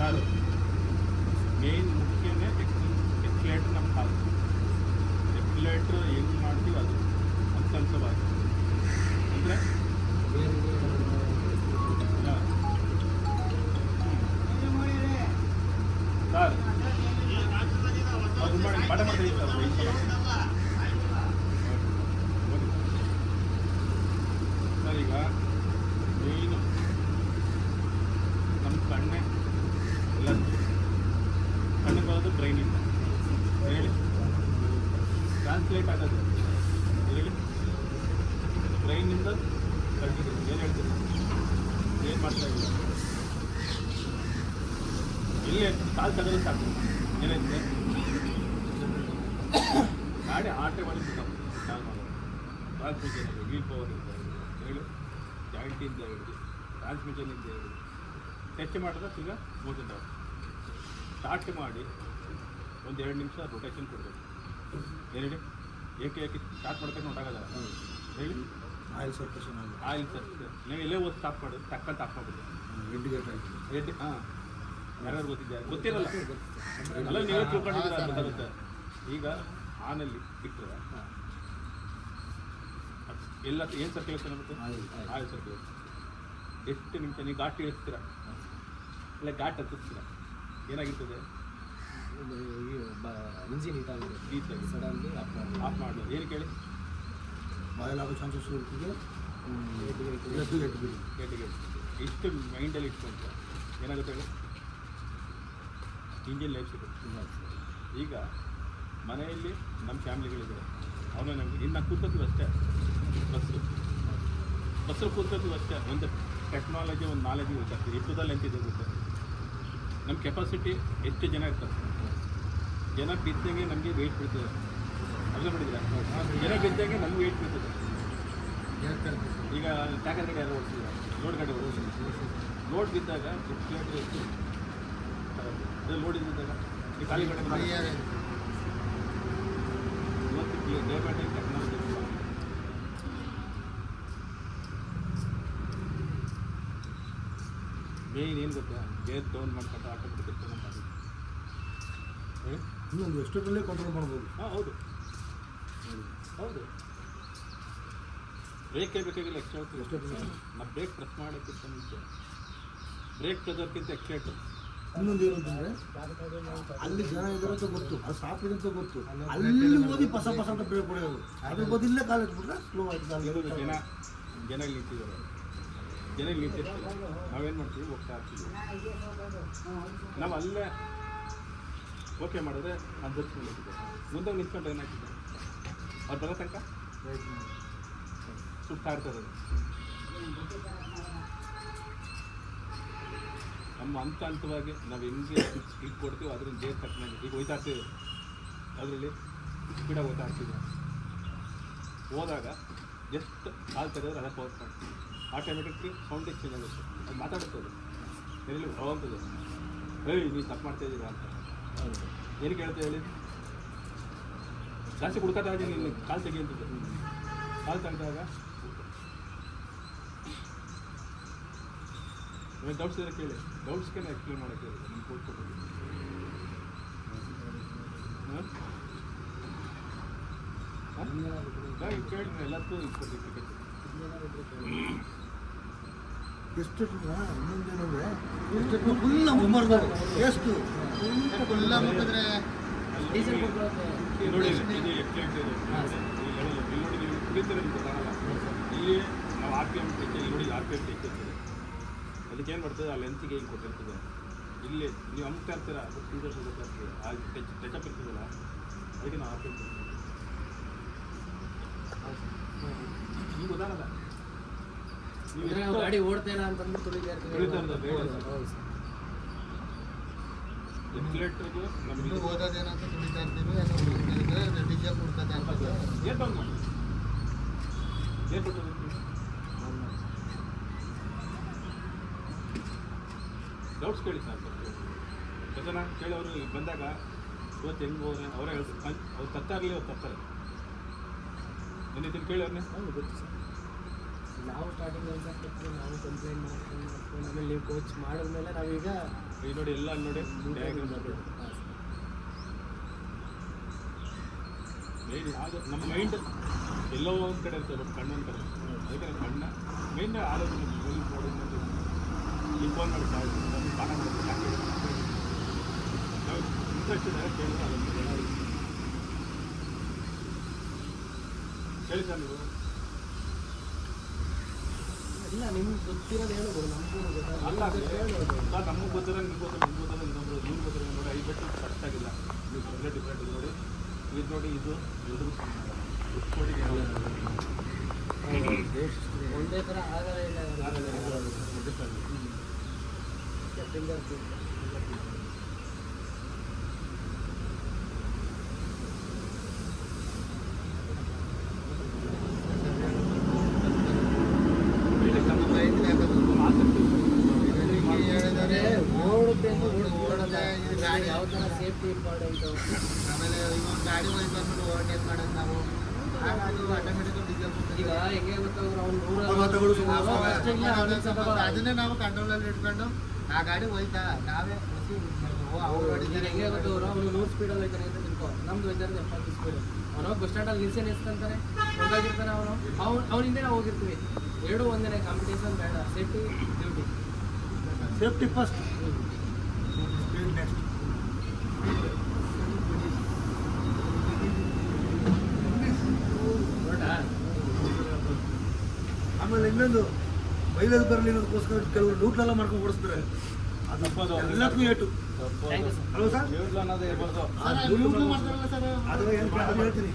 ಯಾರು main ಮುಖ್ಯನೇ accelerator ನಮ್ಮ ಕಾಲು accelerator ಹೆಂಗೆ ಮಾಡ್ತೀವಿ ಅದು. ಹಂತ ಹಂತವಾಗಿ ಅಂದರೆ ಸರ್ ಅದು ಮಾಡಿ ಪಾಠ ಮಾಡ್ತಾ ಇದ್ದೀವಿ ಸರ್ ಈ ಸಲ. ಓದಿ. ಸರ್ ಈಗ ಮೇಯ್ನು ನಮ್ಮ ಕಣ್ಣೆ ಎಲ್ಲ ಕಣ್ಣಿಗೆ ಬರೋದು ಬ್ರೈನಿಂದ ಹೇಳಿ ಆಗೋದು ಹೇಳಿ ಬ್ರೈನಿಂದ ಕಣ್ಣಿಗೆ ಏನು ಹೇಳ್ತೀನಿ ಏನು ಮಾಡ್ತಾ ಇಲ್ಲ ಇಲ್ಲೇ ಕಾಲು ತೆಗೆದು ಸಾಕು ಏನೈತೆ ಗಾಡಿ ಆಟೆ ಮಾಡಿ ಬಿಟ್ಟು ಕಾಲ್ ಮಾಡೋದು ಇದೆ ವೀಲ್ ಪವರ್ ಇಂದ ಹೇಳಿ ಜಾಯಿಂಟಿಂದ ಹಿಡಿದು ಟ್ರಾನ್ಸ್ಮಿಷನಿಂದ ಹಿಡಿದು ಟಚ್ ಮಾಡಿದ್ರೆ ಈಗ ಮೋಷನ್ ಸ್ಟಾರ್ಟ್ ಮಾಡಿ ಒಂದು ಎರಡು ನಿಮಿಷ ರೊಟೇಷನ್ ಕೊಡಬೇಕು ಹೇಳಿ ಏಕೆ ಏಕೆ ಸ್ಟಾರ್ಟ್ ಮಾಡ್ಕೊಂಡು ಹೊಂಟಾಗಲ್ಲ ಹೇಳಿ. ಆಯಿಲ್ ಸರ್ಕೇಷನ್ ಆಯಿಲ್ ಸರ್ ನೀವು ಎಲ್ಲೇ ಓದಿ ಸ್ಟಾಪ್ ಮಾಡಿದ್ರೆ ತಕ್ಕಂತ ಆಫ್ ಮಾಡೋದು ಇಂಡಿಕೇಟ್ ಆಯ್ತು. ರೆಡ್ಡಿ ಹಾಂ. ಯಾರ್ಯಾರು ಗೊತ್ತಿದ್ಯಾ ಗೊತ್ತಿರಲ್ಲ. ಅಲ್ಲ ನೀವೇ ತಿಳ್ಕೊಂಡಿದ್ದೀರ ಗೊತ್ತಾಗುತ್ತೆ. ಈಗ ಆನಲ್ಲಿ ಬಿಟ್ಟರೆ ಎಲ್ಲ ಏನು ಸರ್ಕ್ಯುಲೇಷನ್ ಆಗುತ್ತೆ ಆಯಿಲ್ ಆಯಿಲ್. ಸರ್ಕ್ಯುಲೇಷನ್ ಎಷ್ಟು ನಿಮಿಷ ನೀವು ಘಾಟ್ ಇಳಿಸ್ತೀರ ಇಲ್ಲ ಘಾಟ್ ಹತ್ತಿಸ್ತೀರ? ಏನಾಗಿರ್ತದೆ? ಇಂಜಿನ್ ಇದಾಗಿದೆ ಸಡನ್ಲಿ ಮಾಡಿ ಆಫ್ ಮಾಡೋದು ಏನು ಕೇಳಿ? ಚಾನ್ಸಸ್ ಇರ್ತದೆ ಎದ್ದು ಎದ್ದು ಬಿಡಿ ಕೇಟಿಗೆ ಇಷ್ಟು ಮೈಂಡಲ್ಲಿ ಇಟ್ಕೊಂತ ಏನಾಗುತ್ತೆ ಹೇಳಿ? ಇಂಜಿನ್ ಲೈಫ್ ಸಿಗುತ್ತೆ. ಈಗ ಮನೆಯಲ್ಲಿ ನಮ್ಮ ಫ್ಯಾಮಿಲಿಗಳಿದ್ದಾರೆ. ಅವನು ನಮಗೆ ಇನ್ನು ಕೂತ್ಕೋತೀವಿ ಅಷ್ಟೇ. ಬಸ್ಸು. ಬಸ್ಸಲ್ಲಿ ಕೂತ್ಕೋತೀವಿ ಅಷ್ಟೇ. ಒಂದು ಟೆಕ್ನಾಲಜಿ ಒಂದು ನಾಲೆಜ್ ಗೊತ್ತಾಗ್ತದೆ ಇಪ್ಪದಲ್ಲಿ ಎಂತಿದೆ ಗೊತ್ತೆ? ನಮ್ಮ ಕೆಪಾಸಿಟಿ ಎಷ್ಟು ಜನ ಇರ್ತಾರೆ? ಜನ ಬಿದ್ದಂಗೆ ನಮಗೆ ವೇಟ್ ಬೀಳ್ತದೆ. ಅಲ್ಲ ಮಾಡಿದ್ರೆ ಜನ ಬಿದ್ದಂಗೆ ನಮ್ಗೆ ವೇಟ್ ಬೀಳ್ತದೆ. ಈಗ ಟ್ಯಾಕರ್ ಗಾಡಿ ಯಾರು ಓಡಿಸಿದ್ರೆ. ಲೋಡ್ ಗಾಡಿ ಓಡಿಸಿದ್ರು ಲೋಡ್ ಬಿದ್ದಾಗ ಕಿಲೋಮೀಟರ್ ಎಷ್ಟು? ಅದೇ ಲೋಡ್ ಇದ್ದಾಗ ಈ ಖಾಲಿ ಗಾಡಿ ಇವತ್ತು ಟೆಕ್ನಾಲಜಿ ಮೇನ್ ಏನು ಗೊತ್ತಾ? ಗೇರ್ ಡೌನ್ ಮಾಡ್ಕೊಂಡು ಮಾಡಿ ಹೇಳಿ ಇನ್ನೊಂದು ಎಷ್ಟೊತ್ತಲ್ಲೇ ಕಂಟ್ರೋಲ್ ಮಾಡ್ಬೋದು. ಹಾಂ ಹೌದು. ಹೌದು. ಬ್ರೇಕೇ ಬೇಕಾಗಿಲ್ಲ ಎಕ್ಸ್ಟ್ರಾ ಎಷ್ಟೊತ್ತಲ್ಲಿ? ನಾವು ಬ್ರೇಕ್ ಪ್ರೆಸ್ ಮಾಡೋಕ್ಕಿಂತ ಮುಂಚೆ ಬ್ರೇಕ್ ಪ್ರೆಸರ್ಕ್ಕಿಂತ ಎಕ್ಸ್ಟ್ರಾ ಇನ್ನೊಂದು ಏನು ಅಂತಂದ್ರೆ ಅಲ್ಲಿ ಜನ ಇದ್ದಾರೆ ಅಂತ ಗೊತ್ತು ಅದು ಸ್ಟಾಪ್ ಇದೆ ಅಂತ ಗೊತ್ತು. ಅಲ್ಲಿ ಓದಿ ಪಸ ಪಸ ಅಂತ ಬ್ರೇಕ್ ಹೊಡೆಯೋದು. ಅದ್ರ ಬದಿಲ್ಲೇ ಕಾಲೇಜ್ ಬಿಟ್ರೆ ಸ್ಲೋ ಆಯ್ತು ಇರೋದು ಜನ ಜನ ನಿಂತಿದ್ದಾರೆ. ಜನ ನಿಂತಿರ್ತಾರೆ. ನಾವೇನು ಮಾಡ್ತೀವಿ? ಹೋಗ್ತಾ ಇರ್ತೀವಿ. ನಾವು ಅಲ್ಲೇ ಓಕೆ ಮಾಡಿದ್ರೆ ಅಡ್ಜಸ್ಟ್ಮೆಂಟ್ ಮೇಲೆ ಮುಂದೆ ನಿಂತ್ಕೊಂಡು ಏನಾಗ್ತಿದ್ದೆ ಅವ್ರು ಬರೋ ತನಕ? ಸುತ್ತಾ ಇರ್ತದೆ ಅದು. ನಮ್ಮ ಹಂತ ಹಂತವಾಗಿ ನಾವು ಹೆಂಗೆ ಇದು ಕೊಡ್ತೀವೋ ಅದ್ರಿಂದ ಜೇನು ತಕ್ಕನಾಗಿ ಈಗ ಹೋಯ್ತಾ ಇರ್ತೀವಿ. ಅದರಲ್ಲಿ ಸ್ಪೀಡಾಗಿ ಹೋಗ್ತಾ ಇರ್ತೀವಿ. ಹೋದಾಗ ಎಷ್ಟು ಕಾಲು ತೆಗೆದ್ರೆ ಅದಕ್ಕೆ ಪವರ್ ಮಾಡ್ತೀವಿ ಆಟೋಮೆಟಿಕ್ಲಿ ಸೌಂಡ್ ಎಕ್ಸ್ಚೇಂಜ್ ಆಗುತ್ತೆ. ಅದು ಮಾತಾಡ್ತದೆ ಎಲ್ಲಿ ಹೋಗ್ತದೆ. ಹೇಳಿ ನೀವು ತಪ್ಪು ಮಾಡ್ತಾ ಇದ್ದೀರಾ ಅಂತ. ಏನಕ್ಕೆ ಕೇಳ್ತಾ ಹೇಳಿ? ಜಾಸ್ತಿ ಹುಡ್ಕೋತಾ ಇದ್ದೀನಿ ನೀನು ಕಾಲು ಅಂತಿದ್ದೆ ಕಾಲು ತೆಗೆದಾಗ. ಡೌಟ್ಸ್ ಇದ್ರೆ ಕೇಳಿ. ಡೌಟ್ಸ್ಗೆ ಎಕ್ಸ್ಪ್ಲೇನ್ ಮಾಡೋಕ್ಕೆ ಹೇಳಿದೆ. ನಿಮ್ಮ ಕೋಚ್ ಕೊಟ್ಟಿದ್ದೀನಿ ಹಾಂ ಹಾಂ? ಕೇಳಿ ಎಲ್ಲದಕ್ಕೂ ಇಟ್ಕೊಟ್ಟಿದ್ದೀನಿ ಎಷ್ಟು ಇನ್ನೊಂದೇನಂದ್ರೆ ಎಷ್ಟು ಫುಲ್ ಅಮ್ಮರ್ದು ಎಷ್ಟು? ಫುಲ್ ಇಲ್ಲಿ. ನೀವು ಕುಡಿತಾರೆ ನಿಮ್ಗೆ ಗೊತ್ತಾಗಲ್ಲ. ಇಲ್ಲಿ ನಾವು ಆರ್ ಪಿ ಎಂ ಟೆಕ್ ಇಲ್ಲಿ ನೋಡಿ ಆರ್ ಪಿ ಎಂ ಟೆಕ್ ಇರ್ತದೆ ಅದಕ್ಕೆ ಏನು ಮಾಡ್ತದೆ ಆ ಲೆಂತ್ಗೆ ಹಿಂಗೆ ಕೊಟ್ಟಿರ್ತದೆ ಇಲ್ಲಿ ನೀವು ಅಮ್ತಾ ಇರ್ತೀರ ಅದು ಟೀಚರ್ಸ್ ಗೊತ್ತಾಗ್ತದೆ ಆ ಟಚ್ ಟಚಪ್ ಇರ್ತದಲ್ಲ ಅದಕ್ಕೆ ನಾವು ಆರ್ ಪಿ ಎಂ ಈಗ ಗೊತ್ತಾಗಲ್ಲ. ನೀವು ಗಾಡಿ ಓಡ್ತಾ ಇಲ್ಲ ಅಂತಂದ್ರೆ ತುಳಿತಾ ಇರ್ತೀವಿ. ಹೌದು ಸರ್. ನಮಗೆ ಓದೋದೇನಂತ ತುಳಿತಾ ಇರ್ತೀವಿ ಅದು ಡೀಸೆಲ್ ಕೊಡ್ತದೆ ಅಂತ ಡೌಟ್ಸ್ ಕೇಳಿ ಸರ್ ಜನ ಕೇಳಿ. ಅವರು ಬಂದಾಗ ಇವತ್ತು ಹೆಂಗೆ ಹೋದ್ರೆ ಅವರೇ ಹೇಳ್ತಾರೆ. ಅವ್ರು ತತ್ತಾ ಇರಲಿ ಅವ್ರು ತತ್ತಾರೆ ಏನಿದ್ದೀನಿ ಕೇಳಿ ಅವ್ರನ್ನೇ ಗೊತ್ತು ಸರ್. ನಾವು ಸ್ಟಾರ್ಟಿಂಗ್ ಕೊಟ್ಟು ನಾವು ಕಂಪ್ಲೇಂಟ್ ಮಾಡ್ಕೊಂಡು ಮಾಡ್ಕೊಂಡು ಆಮೇಲೆ ನೀವು ಕೋಚ್ ಮಾಡಿದ್ಮೇಲೆ ನಾವೀಗ ಈ ನೋಡಿ ಎಲ್ಲ ನೋಡಿ ಡಯಾಗ್ರಾಮ್ ಮೇನ್ ಯಾವುದು ನಮ್ಮ ಮೈಂಡ್ ಎಲ್ಲೋ ಒಂದು ಕಡೆ ಇರ್ತದೆ ಬಟ್ ಕಣ್ಣು ಒಂದು ಕಡೆ. ಅದಕ್ಕೆ ಕಣ್ಣ. ಮೈಂಡ್ ಆಲೋಚನೆ ಫೋನ್ ಮಾಡಿ ಪಾಠ ಮಾಡೋದು ಯಾಕೆ ನಾವು ಇಂಟ್ರೆಸ್ಟ್ ಇದ್ದಾರೆ ಕೇಳಿದ್ರೆ ಹೇಳಿ ಸರ್ ನೀವು. ಇಲ್ಲ ನಿಮ್ಗೆ ಗೊತ್ತಿರೋದು ಹೇಳ್ಬೋದು ನಮಗೂ ಅಲ್ಲ ನಮಗೆ ಗೊತ್ತಿರೋ ನಿಮ್ಗೆ ಗೊತ್ತಿರೋ ನಿಮ್ಗೆ ಗೊತ್ತಿರೋ ಇನ್ನೊಬ್ರು ನಿಮ್ಗೆ ಗೊತ್ತಿರೋ ನೋಡಿ ಐದು ಬೆಟ್ಟು ಕರೆಕ್ಟ್ ಆಗಿಲ್ಲ. ನೀವು ಡಿಫ್ರೆಂಟ್ ಡಿಫ್ರೆಂಟ್ ಇದೆ ನೋಡಿ. ಇದು ನೋಡಿ ಇದು ಎಲ್ರಿಗೂ ಕೋಟಿಗೆ ಒಂದೇ ಥರ ಆಗಲ್ಲ ಇಲ್ಲ. ಫಿಂಗರ್ ಓಡುತ್ತೆ ಯಾವ ಥರ ಸೇಫ್ಟಿ ಇಂಪಾರ್ಟೆಂಟು ಆಮೇಲೆ ಇವಾಗ ಗಾಡಿ ಹೋಗಿ ಬಂದ್ಬಿಟ್ಟು ಓವರ್ಟೇಕ್ ಮಾಡೋದು ನಾವು. ಹೆಂಗೆ ಅದನ್ನೇ ನಾವು ಕಂಟ್ರೋಲಲ್ಲಿ ಇಟ್ಕೊಂಡು ಆ ಗಾಡಿ ಹೋಯ್ತಾ ನಾವೇ ಹೊಸಿ ಅವ್ರು ಹೆಂಗೆ ಅವನು ನೂರು ಸ್ಪೀಡಲ್ಲಿ ಹೋಯ್ತಾನೆ ಅಂತ ತಿಳ್ಕೊ. ನಮ್ದು ಹೋಯ್ತಾರೆ ಎಪ್ಪತ್ತು ಸ್ಪೀಡ್ ಅವನು ಬಸ್ ಸ್ಟ್ಯಾಂಡಲ್ಲಿ ನಿಲ್ಸೇನೆ ನಿಲ್ಸ್ಕೊಂತಾನೆ ಹೋಗಾಗಿರ್ತಾನೆ ಅವನು ಅವ್ನು ಅವನಿಂದ ನಾವು ಹೋಗಿರ್ತೀವಿ. ಎರಡು ಒಂದೇ ಕಾಂಪಿಟೇಷನ್ ಬೇಡ. Safety duty safety first speed next ಆಮೇಲೆ ಇನ್ನೊಂದು ಮೈಲೇಜ್ ಬರಲಿ ಅನ್ನೋದಕ್ಕೋಸ್ಕರ ಕೆಲವರು ಲೂಟ್ಲೆಲ್ಲ ಮಾಡ್ಕೊಂಡು ಓಡಿಸ್ತಾರೆ. ಅದು. ಎಲ್ಲಕ್ಕೂ ಏಟು. Hello sir? ಅಲ್ವಾ ಸರ್ ಇವ್ರು ಅನ್ನೋದೇ ಇರ್ಬಾರ್ದು ಅದು ಯೂಟ್ಯೂಬ್ ಮಾಡ್ತಾರಲ್ಲ ಸರ್ ಅದು. ಏನು ಹೇಳ್ತೀನಿ